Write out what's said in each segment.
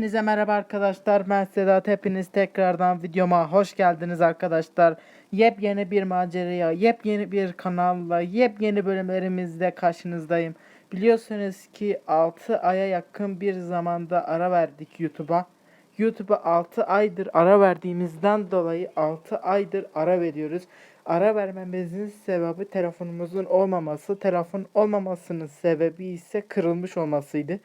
Hepinize merhaba arkadaşlar. Ben Sedat. Hepiniz tekrardan videoma hoş geldiniz arkadaşlar. Yepyeni bir maceraya, yepyeni bir kanalla, yepyeni bölümlerimizle karşınızdayım. Biliyorsunuz ki 6 aya yakın bir zamanda ara verdik YouTube'a. YouTube'a 6 aydır ara verdiğimizden dolayı 6 aydır ara veriyoruz. Ara vermemizin sebebi telefonumuzun olmaması. Telefon olmamasının sebebi ise kırılmış olmasıydı.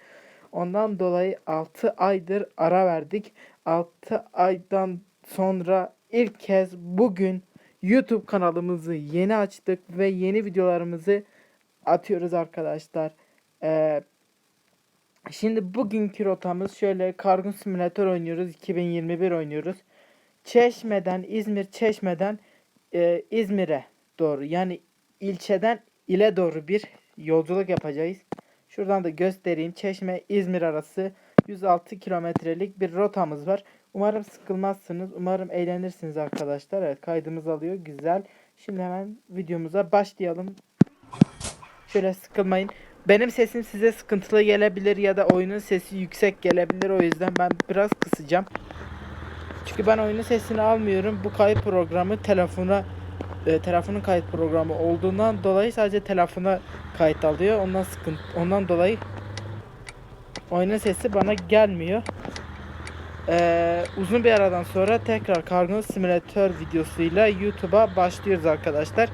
Ondan dolayı 6 aydır ara verdik. 6 aydan sonra ilk kez bugün YouTube kanalımızı yeni açtık ve yeni videolarımızı atıyoruz arkadaşlar. Ee, şimdi bugünkü rotamız şöyle Kargun Simülatör oynuyoruz. 2021 oynuyoruz. Çeşme'den İzmir Çeşme'den e, İzmir'e doğru yani ilçeden ile doğru bir yolculuk yapacağız. Şuradan da göstereyim. Çeşme İzmir arası 106 kilometrelik bir rotamız var. Umarım sıkılmazsınız. Umarım eğlenirsiniz arkadaşlar. Evet kaydımız alıyor. Güzel. Şimdi hemen videomuza başlayalım. Şöyle sıkılmayın. Benim sesim size sıkıntılı gelebilir ya da oyunun sesi yüksek gelebilir. O yüzden ben biraz kısacağım. Çünkü ben oyunun sesini almıyorum. Bu kayıt programı telefona e, telefonun kayıt programı olduğundan dolayı sadece telefona kayıt alıyor. Ondan sıkıntı ondan dolayı oyunun sesi bana gelmiyor. Ee, uzun bir aradan sonra tekrar Kargo Simülatör videosuyla YouTube'a başlıyoruz arkadaşlar.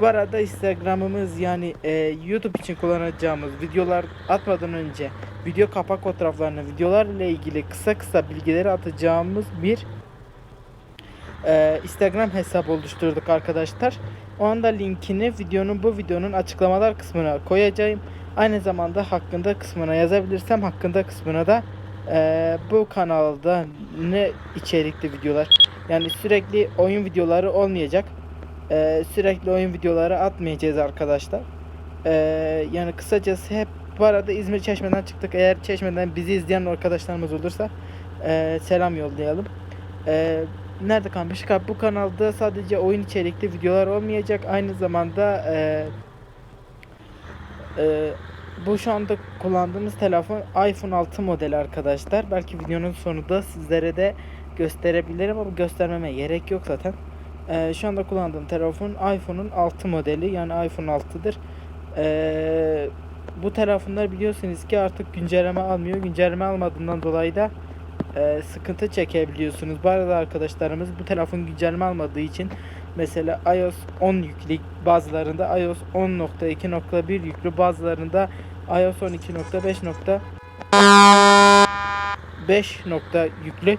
Bu arada Instagram'ımız yani e, YouTube için kullanacağımız videolar atmadan önce video kapak fotoğraflarını videolarla ilgili kısa kısa bilgileri atacağımız bir e, Instagram hesabı oluşturduk arkadaşlar. O anda linkini videonun bu videonun açıklamalar kısmına koyacağım. Aynı zamanda hakkında kısmına yazabilirsem hakkında kısmına da e, bu kanalda ne içerikli videolar yani sürekli oyun videoları olmayacak. E, sürekli oyun videoları atmayacağız arkadaşlar. E, yani kısacası hep bu arada İzmir Çeşme'den çıktık. Eğer Çeşme'den bizi izleyen arkadaşlarımız olursa e, selam yollayalım. E, nerede kalmıştık? Ha, Bu kanalda sadece oyun içerikli videolar olmayacak. Aynı zamanda e, e, bu şu anda kullandığımız telefon iPhone 6 modeli arkadaşlar. Belki videonun sonunda sizlere de gösterebilirim ama göstermeme gerek yok zaten. E, şu anda kullandığım telefon iPhone'un 6 modeli yani iPhone 6'dır. E, bu telefonlar biliyorsunuz ki artık güncelleme almıyor. Güncelleme almadığından dolayı da e, sıkıntı çekebiliyorsunuz. Bu arada arkadaşlarımız bu telefon güncelleme almadığı için mesela iOS 10 yüklü bazılarında iOS 10.2.1 yüklü bazılarında iOS 12.5.5 nokta yüklü.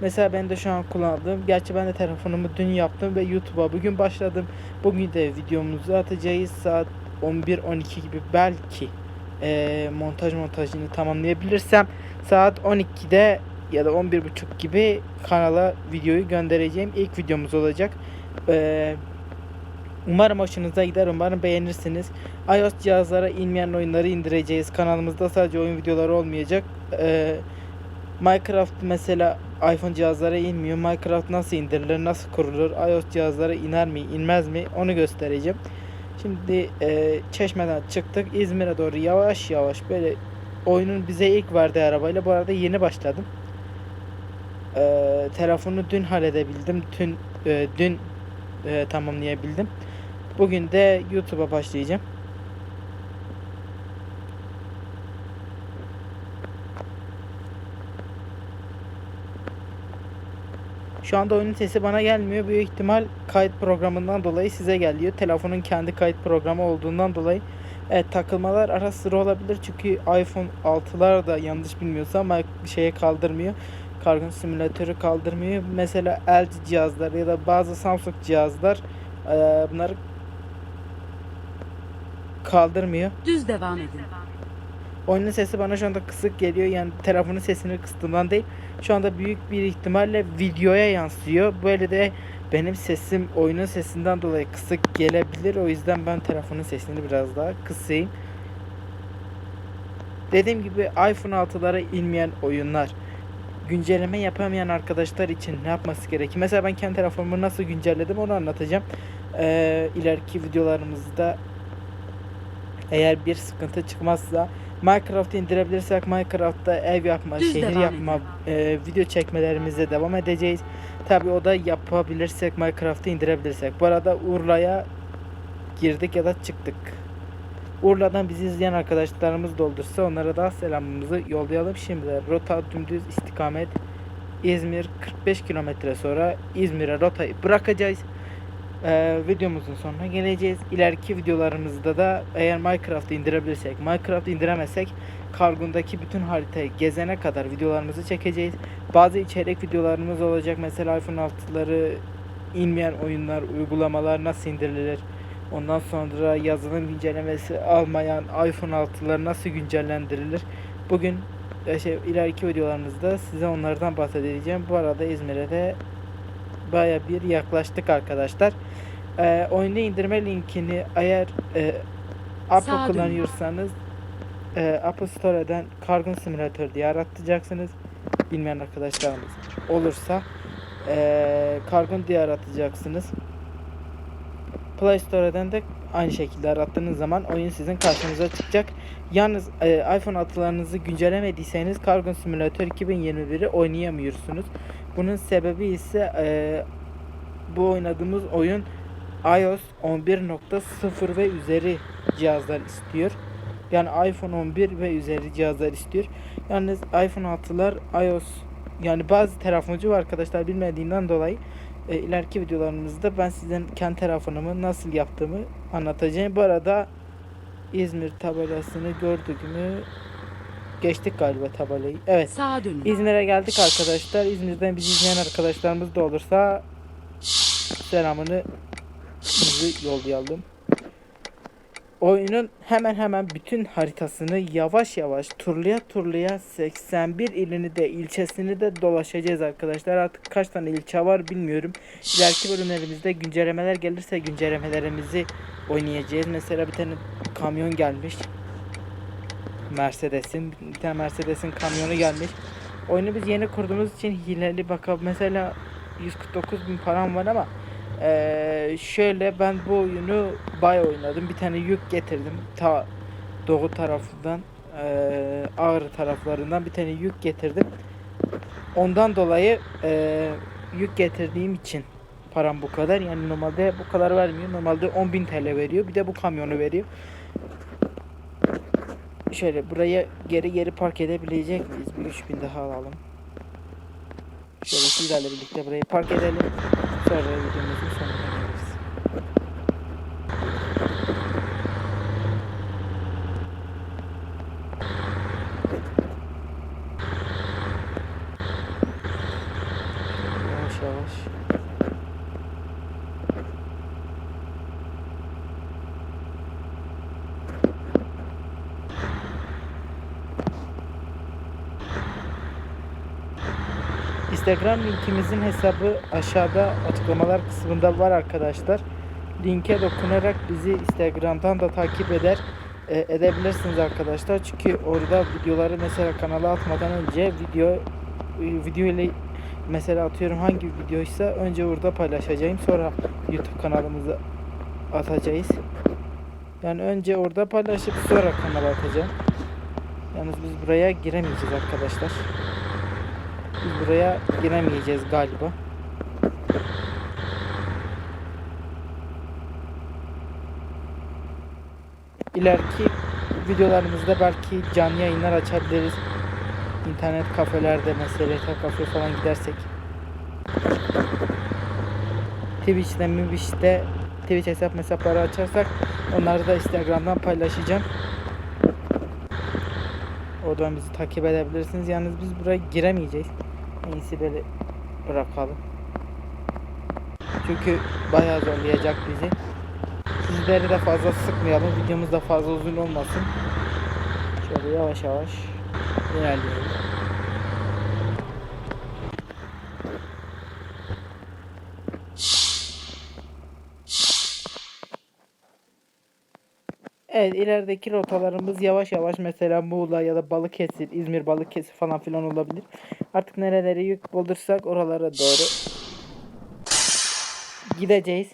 Mesela ben de şu an kullandığım, gerçi ben de telefonumu dün yaptım ve YouTube'a bugün başladım. Bugün de videomuzu atacağız saat 11-12 gibi belki e, montaj montajını tamamlayabilirsem saat 12'de ya da 11.30 gibi kanala videoyu göndereceğim. İlk videomuz olacak. Ee, umarım hoşunuza gider. Umarım beğenirsiniz. iOS cihazlara inmeyen oyunları indireceğiz. Kanalımızda sadece oyun videoları olmayacak. Ee, Minecraft mesela iPhone cihazlara inmiyor. Minecraft nasıl indirilir, nasıl kurulur, iOS cihazlara iner mi, inmez mi onu göstereceğim. Şimdi e, Çeşme'den çıktık. İzmir'e doğru yavaş yavaş böyle oyunun bize ilk verdiği arabayla bu arada yeni başladım. Ee, telefonu dün halledebildim. Dün e, dün e, tamamlayabildim. Bugün de YouTube'a başlayacağım. Şu anda oyunun sesi bana gelmiyor. Büyük ihtimal kayıt programından dolayı size geliyor. Telefonun kendi kayıt programı olduğundan dolayı Evet takılmalar ara sıra olabilir çünkü iPhone 6'lar da yanlış bilmiyorsam şeye kaldırmıyor. Kargo simülatörü kaldırmıyor. Mesela LG cihazlar ya da bazı Samsung cihazlar e, bunları kaldırmıyor. Düz devam edin. Oyunun sesi bana şu anda kısık geliyor. Yani telefonun sesini kıstığımdan değil. Şu anda büyük bir ihtimalle videoya yansıyor. Böyle de benim sesim oyunun sesinden dolayı kısık gelebilir. O yüzden ben telefonun sesini biraz daha kısayım. Dediğim gibi iPhone 6'lara inmeyen oyunlar güncelleme yapamayan arkadaşlar için ne yapması gerekir? Mesela ben kendi telefonumu nasıl güncelledim onu anlatacağım. Ee, ileriki videolarımızda eğer bir sıkıntı çıkmazsa Minecraft indirebilirsek Minecraft'ta ev yapma, Düz şehir yapma, e, video çekmelerimize devam edeceğiz. Tabi o da yapabilirsek Minecraft'ı indirebilirsek. Bu arada Urla'ya girdik ya da çıktık. Urla'dan bizi izleyen arkadaşlarımız da olursa onlara da selamımızı yollayalım. Şimdi de rota dümdüz istikamet İzmir 45 kilometre sonra İzmir'e rotayı bırakacağız. Ee, videomuzun sonuna geleceğiz. İleriki videolarımızda da eğer Minecraft'ı indirebilirsek, Minecraft indiremezsek Kargun'daki bütün haritayı gezene kadar videolarımızı çekeceğiz. Bazı içerik videolarımız olacak. Mesela iPhone 6'ları inmeyen oyunlar, uygulamalar nasıl indirilir? Ondan sonra yazılım güncellemesi almayan iPhone 6'lar nasıl güncellendirilir? Bugün e, şey, ileriki videolarımızda size onlardan bahsedeceğim. Bu arada İzmir'e de baya bir yaklaştık arkadaşlar. Ee, oyunu indirme linkini eğer e, Apple dönün. kullanıyorsanız e, Apple Store'dan Kargun Simulator diye aratacaksınız. Bilmeyen arkadaşlarımız olursa e, Kargun diye aratacaksınız. Play Store'dan da aynı şekilde arattığınız zaman oyun sizin karşınıza çıkacak. Yalnız e, iPhone atılarınızı güncellemediyseniz Kargun Simulator 2021'i oynayamıyorsunuz. Bunun sebebi ise e, bu oynadığımız oyun iOS 11.0 ve üzeri cihazlar istiyor. Yani iPhone 11 ve üzeri cihazlar istiyor. Yalnız iPhone 6'lar iOS yani bazı telefoncu var arkadaşlar bilmediğinden dolayı e, ileriki videolarımızda ben sizden kendi telefonumu nasıl yaptığımı anlatacağım. Bu arada İzmir tabelasını gördük mü? Geçtik galiba tabelayı. Evet. Sağa dönün. İzmir'e geldik arkadaşlar. İzmir'den bizi izleyen arkadaşlarımız da olursa selamını bizi yollayalım. Oyunun hemen hemen bütün haritasını yavaş yavaş turluya turluya 81 ilini de ilçesini de dolaşacağız arkadaşlar. Artık kaç tane ilçe var bilmiyorum. İleriki bölümlerimizde güncellemeler gelirse güncellemelerimizi oynayacağız. Mesela bir tane kamyon gelmiş. Mercedes'in bir tane Mercedes'in kamyonu gelmiş. Oyunu biz yeni kurduğumuz için hileli bakalım. Mesela 149 bin param var ama eee, şöyle ben bu oyunu bay oynadım. Bir tane yük getirdim. Ta doğu tarafından eee Ağrı taraflarından bir tane yük getirdim. Ondan dolayı eee, yük getirdiğim için param bu kadar. Yani normalde bu kadar vermiyor. Normalde 10.000 TL veriyor. Bir de bu kamyonu veriyor. Şöyle buraya geri geri park edebilecek miyiz? Bir 3000 daha alalım. Şöyle sizlerle birlikte burayı park edelim. Videomuzun sonuna geliriz. Yavaş yavaş. Instagram linkimizin hesabı aşağıda açıklamalar kısmında var arkadaşlar. Linke dokunarak bizi Instagram'dan da takip eder e, edebilirsiniz arkadaşlar. Çünkü orada videoları mesela kanala atmadan önce video e, video ile mesela atıyorum hangi videoysa önce orada paylaşacağım. Sonra YouTube kanalımıza atacağız. Yani önce orada paylaşıp sonra kanala atacağım. Yalnız biz buraya giremeyeceğiz arkadaşlar. Buraya giremeyeceğiz galiba. İleriki videolarımızda belki canlı yayınlar açabiliriz. İnternet kafelerde mesela kafe falan gidersek. Twitch'te, Twitch'te Twitch hesap hesapları açarsak onları da Instagram'dan paylaşacağım. Oradan bizi takip edebilirsiniz. Yalnız biz buraya giremeyeceğiz. En iyisi böyle bırakalım. Çünkü bayağı zorlayacak bizi. Sizleri de fazla sıkmayalım. Videomuz da fazla uzun olmasın. Şöyle yavaş yavaş ilerleyelim. Evet ilerideki rotalarımız yavaş yavaş mesela Muğla ya da Balıkesir, İzmir Balıkesir falan filan olabilir. Artık nerelere yük bulursak oralara doğru gideceğiz.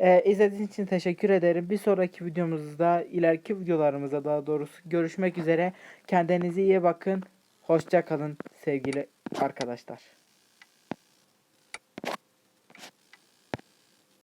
Ee, izlediğiniz için teşekkür ederim. Bir sonraki videomuzda, ileriki videolarımızda daha doğrusu görüşmek üzere. Kendinize iyi bakın. Hoşça kalın sevgili arkadaşlar.